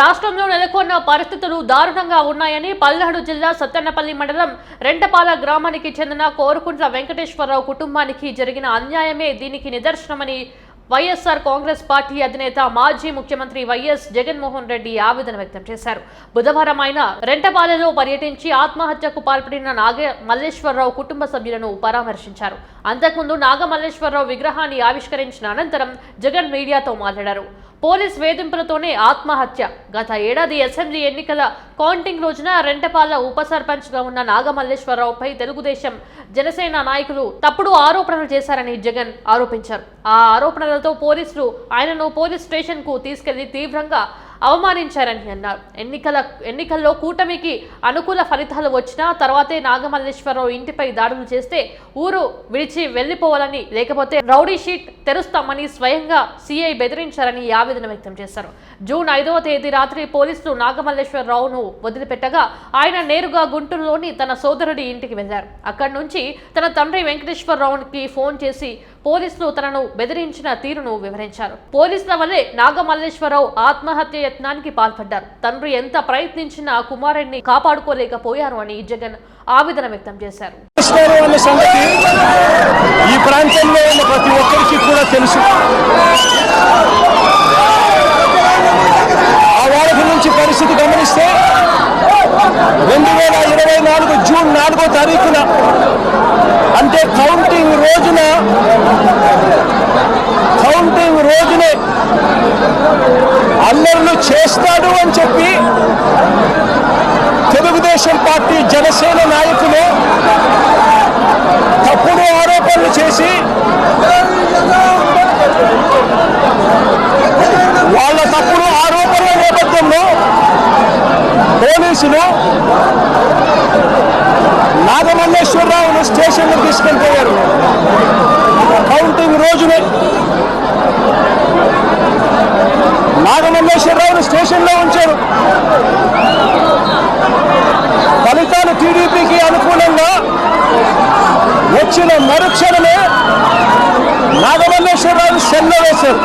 రాష్ట్రంలో నెలకొన్న పరిస్థితులు దారుణంగా ఉన్నాయని పల్నాడు జిల్లా సత్తెన్నపల్లి మండలం రెంటపాల గ్రామానికి చెందిన కోరుకుంట్ల వెంకటేశ్వరరావు కుటుంబానికి జరిగిన అన్యాయమే దీనికి నిదర్శనమని వైఎస్ఆర్ కాంగ్రెస్ పార్టీ అధినేత మాజీ ముఖ్యమంత్రి వైఎస్ జగన్మోహన్ రెడ్డి ఆవేదన వ్యక్తం చేశారు. బుధవారం ఆయన రెంటపాలెలో పర్యటించి ఆత్మహత్యకు పాల్పడిన నాగ మల్లేశ్వరరావు కుటుంబ సభ్యులను పరామర్శించారు. అంతకుముందు నాగమల్లేశ్వరరావు విగ్రహాన్ని ఆవిష్కరించిన అనంతరం జగన్ మీడియాతో మాట్లాడారు. పోలీస్ వేధింపులతోనే ఆత్మహత్య. గత ఏడాది అసెంబ్లీ ఎన్నికల కౌంటింగ్ రోజున రెంటపాల ఉప సర్పంచ్గా ఉన్న నాగమల్లేశ్వరరావుపై తెలుగుదేశం జనసేన నాయకులు తప్పుడు ఆరోపణలు చేశారని జగన్ ఆరోపించారు. ఆ ఆరోపణలతో పోలీసులు ఆయనను పోలీస్ స్టేషన్కు తీసుకెళ్ళి తీవ్రంగా అవమానించారని అన్నారు. ఎన్నికల ఎన్నికల్లో కూటమికి అనుకూల ఫలితాలు వచ్చినా తర్వాతే నాగమల్లేశ్వరరావు ఇంటిపై దాడులు చేస్తే ఊరు విడిచి వెళ్ళిపోవాలని లేకపోతే రౌడీ షీట్ తెరుస్తామని స్వయంగా సీఐ బెదిరించారని ఆవేదన వ్యక్తం చేశారు. జూన్ ఐదవ తేదీ రాత్రి పోలీసులు నాగమల్లేశ్వరరావును వదిలిపెట్టగా ఆయన నేరుగా గుంటూరులోని తన సోదరుడి ఇంటికి వెళ్ళారు అక్కడి నుంచి తన తండ్రి వెంకటేశ్వరరావుకి ఫోన్ చేసి పోలీసులు తనను బెదిరించిన తీరును వివరించారు. పోలీసుల వల్లే నాగమల్లేశ్వరరావు ఆత్మహత్య యత్నానికి పాల్పడ్డారు. తండ్రి ఎంత ప్రయత్నించినా కుమారుడిని కాపాడుకోలేకపోయారు అని జగన్ ఆవేదన వ్యక్తం చేశారు. ఈ ప్రాంతంలో ఉన్న ప్రతి ఒక్కరికి కూడా తెలుసు. ఆ వారికి నుంచి పరిస్థితి గమనిస్తే రెండు వేల ఇరవై నాలుగు జూన్ నాలుగో తారీఖున అంటే కౌంటింగ్ రోజున కౌంటింగ్ రోజునే అల్లర్లు చేస్తాడు అని చెప్పి తెలుగుదేశం పార్టీ జనసేన నాయకులు తప్పుడు ఆరోపణలు చేసి వాళ్ళ తప్పుడు ఆరోపణల నేపథ్యంలో పోలీసులు రాఘమల్లేశ్వరరావును స్టేషన్లో తీసుకెళ్ళిపోయారు. కౌంటింగ్ రోజునే నాగమల్లేశ్వరరావును స్టేషన్లో ఉంచారు ఫలితాలు టీడీపీకి అనుకూలంగా వచ్చిన మరుక్షణమే నాగమల్లేశ్వరరావు సెల్లో వేశారు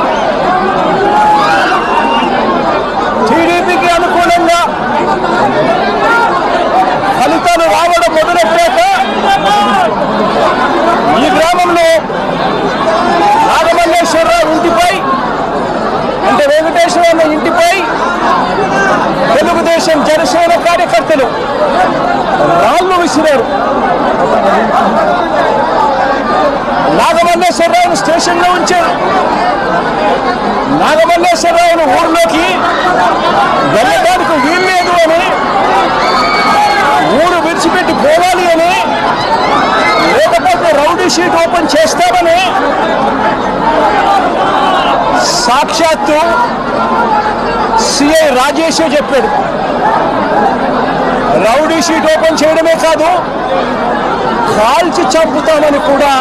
టీడీపీకి అనుకూలంగా ఫలితాలు రావడం మొదలెట్టాక ఈ గ్రామంలో నాగమల్లేశ్వరరావు ఇంటిపై అంటే వెంకటేశ్వర ఇంటిపై తెలుగుదేశం జనసేన కార్యకర్తలు రాళ్ళు విసిరారు నాగమల్లేశ్వరరావును స్టేషన్లో ఉంచారు. నాగమల్లేశ్వరరావును ఊళ్ళోకి వెళ్ళడానికి వీల్లేదు అని ఊరు విడిచిపెట్టి పోవాలి అని లేకపోతే రౌడీ షీట్ ఓపెన్ చేస్తామని సాక్షాత్తు సిఐ రాజేష్ చెప్పాడు. రౌడీ షీట్ ఓపెన్ చేయడమే కాదు కాల్చి చంపుతామని కూడా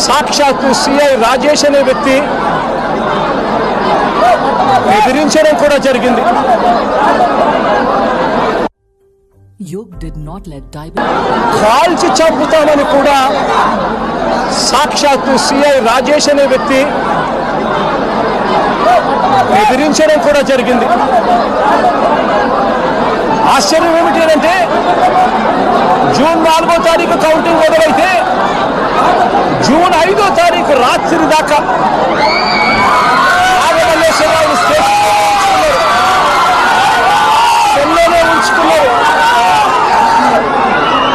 సాక్షాత్తు సిఐ రాజేష్ అనే వ్యక్తి బెదిరించడం కూడా జరిగింది. కాల్చి చంపుతామని కూడా సాక్షాత్తు సిఐ రాజేష్ అనే వ్యక్తి బెదిరించడం కూడా జరిగింది ఆశ్చర్యం ఏమిటి అంటే జూన్ నాలుగో తారీఖు కౌంటింగ్ మొదలైతే జూన్ ఐదో తారీఖు రాత్రి దాకా నాగమల్లేశ్వరరావు సెల్లోనే ఉంచుకున్నారు.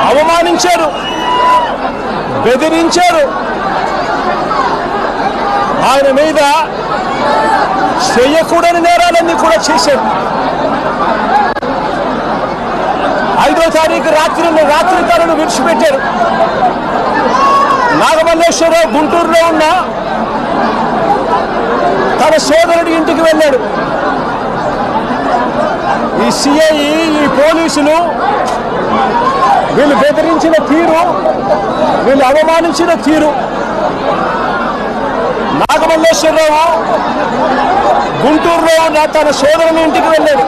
అవమానించారు బెదిరించారు. ఆయన మీద చేయకూడని నేరాలన్నీ కూడా చేశారు. ఐదో తారీఖు రాత్రి రాత్రి తనను విడిచిపెట్టారు. నాగమల్లేశ్వరరావు గుంటూరులో ఉన్న తన సోదరుడి ఇంటికి వెళ్ళాడు. ఈ సిఐ ఈ పోలీసులు వీళ్ళు బెదిరించిన తీరు వీళ్ళు అవమానించిన తీరు. నాగమల్లేశ్వరరావు గుంటూరులో ఉన్న తన సోదరుని ఇంటికి వెళ్ళాడు.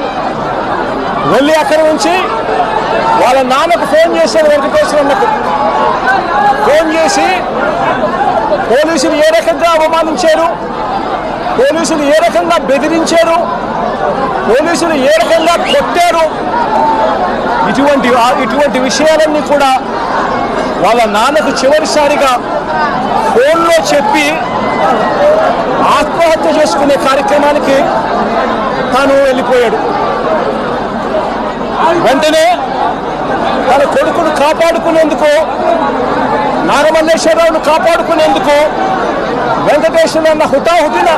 వెళ్ళి అక్కడ నుంచి వాళ్ళ నాన్నకు ఫోన్ చేశాడు వెంకటేశ్వరన్నకు ఫోన్ చేసి పోలీసులు ఏ రకంగా అవమానించారు? పోలీసులు ఏ రకంగా బెదిరించారు? పోలీసులు ఏ రకంగా కొట్టారు? ఇటువంటి ఇటువంటి విషయాలన్నీ కూడా వాళ్ళ నాన్నకు చివరిసారిగా ఫోన్లో చెప్పి ఆత్మహత్య చేసుకునే కార్యక్రమానికి తాను వెళ్ళిపోయాడు. వెంటనే తన కొడుకును కాపాడుకునేందుకు నాగమల్లేశ్వరరావును కాపాడుకునేందుకు వెంకటేశ్వర అన్న హుటాహుటిన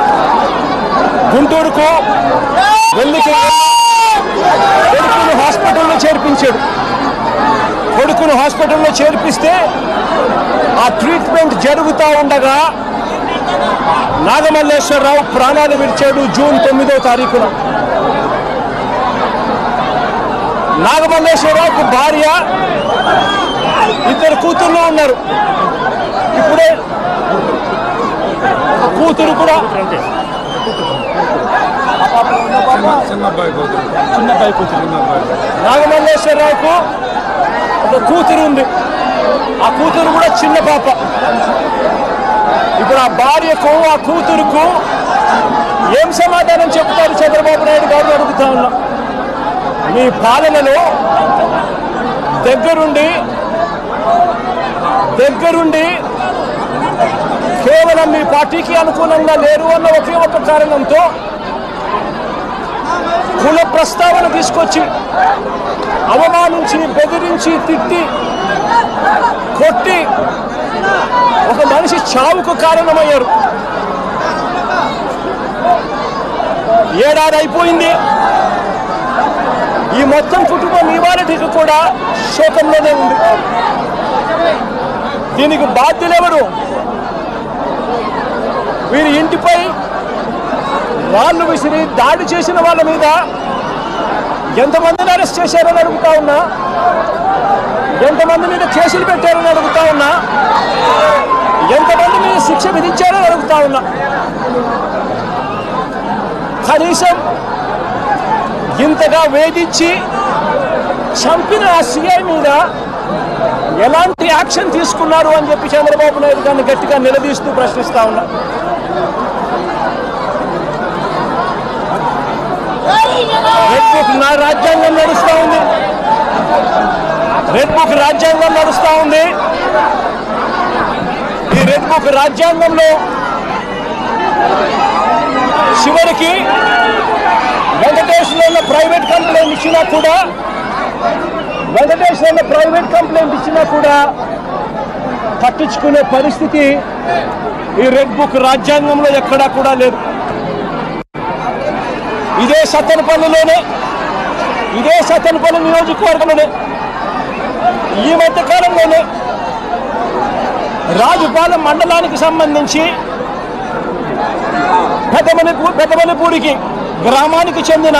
గుంటూరుకు వెళ్ళికి కొడుకును హాస్పిటల్లో చేర్పించాడు. కొడుకును హాస్పిటల్లో చేర్పిస్తే ఆ ట్రీట్మెంట్ జరుగుతూ ఉండగా నాగమల్లేశ్వరరావు ప్రాణాలు విడిచాడు జూన్ తొమ్మిదో తారీఖున. నాగమల్లేశ్వరరావుకు భార్య ఇద్దరు కూతుర్లు ఉన్నారు. ఇప్పుడే కూతురు కూడా చిన్నబ్బాయి కూతురు నాగమల్లేశ్వరరావుకు ఒక కూతురు ఉంది. ఆ కూతురు కూడా చిన్న పాప. ఇప్పుడు ఆ భార్యకు ఆ కూతురుకు ఏం సమాధానం చెప్తారు చంద్రబాబు నాయుడు గారిని అడుగుతా ఉన్నా మీ పాలనలో దగ్గరుండి దగ్గరుండి కేవలం మీ పార్టీకి అనుకూలంగా లేరు అన్న ఒకే ఒక కారణంతో కుల ప్రస్తావన తీసుకొచ్చి అవమానించి బెదిరించి తిట్టి కొట్టి ఒక మనిషి చావుకు కారణమయ్యారు. ఏడాది అయిపోయింది. మొత్తం కుటుంబం ఇవాళకి కూడా శోకంలోనే ఉంది. దీనికి బాధ్యులెవరు వీరి ఇంటిపై రాళ్ళు విసిరి దాడి చేసిన వాళ్ళ మీద ఎంతమందిని అరెస్ట్ చేశారని అడుగుతా ఉన్నా? ఎంతమంది మీద కేసులు పెట్టారని అడుగుతా ఉన్నా? ఎంతమంది మీద శిక్ష విధించారని అడుగుతా ఉన్నా? కనీసం ఇంతగా వేధించి చంపిన ఆ సిఐ మీద ఎలాంటి యాక్షన్ తీసుకున్నారు అని చెప్పి చంద్రబాబు నాయుడు గారిని గట్టిగా నిలదీస్తూ ప్రశ్నిస్తా ఉన్నా. రెడ్ బుక్ నా రాజ్యాంగం నడుస్తూ ఉంది. రెడ్ బుక్ రాజ్యాంగం నడుస్తూ ఉంది. ఈ రెడ్ బుక్ రాజ్యాంగంలో చివరికి వెంకటేశ్వర ప్రైవేట్ కంప్లైంట్ ఇచ్చినా కూడా వెంకటేశ్వర ప్రైవేట్ కంప్లైంట్ ఇచ్చినా కూడా పట్టించుకునే పరిస్థితి ఈ రెడ్ బుక్ రాజ్యాంగంలో ఎక్కడా కూడా లేదు. ఇదే సత్తనపల్లిలోనే ఇదే సత్తనపల్లి నియోజకవర్గంలోనే ఈ మధ్య కాలంలోనే రాజుపాలెం మండలానికి సంబంధించి పెద్దమణిపూ పెద్దమణిపూడికి గ్రామానికి చెందిన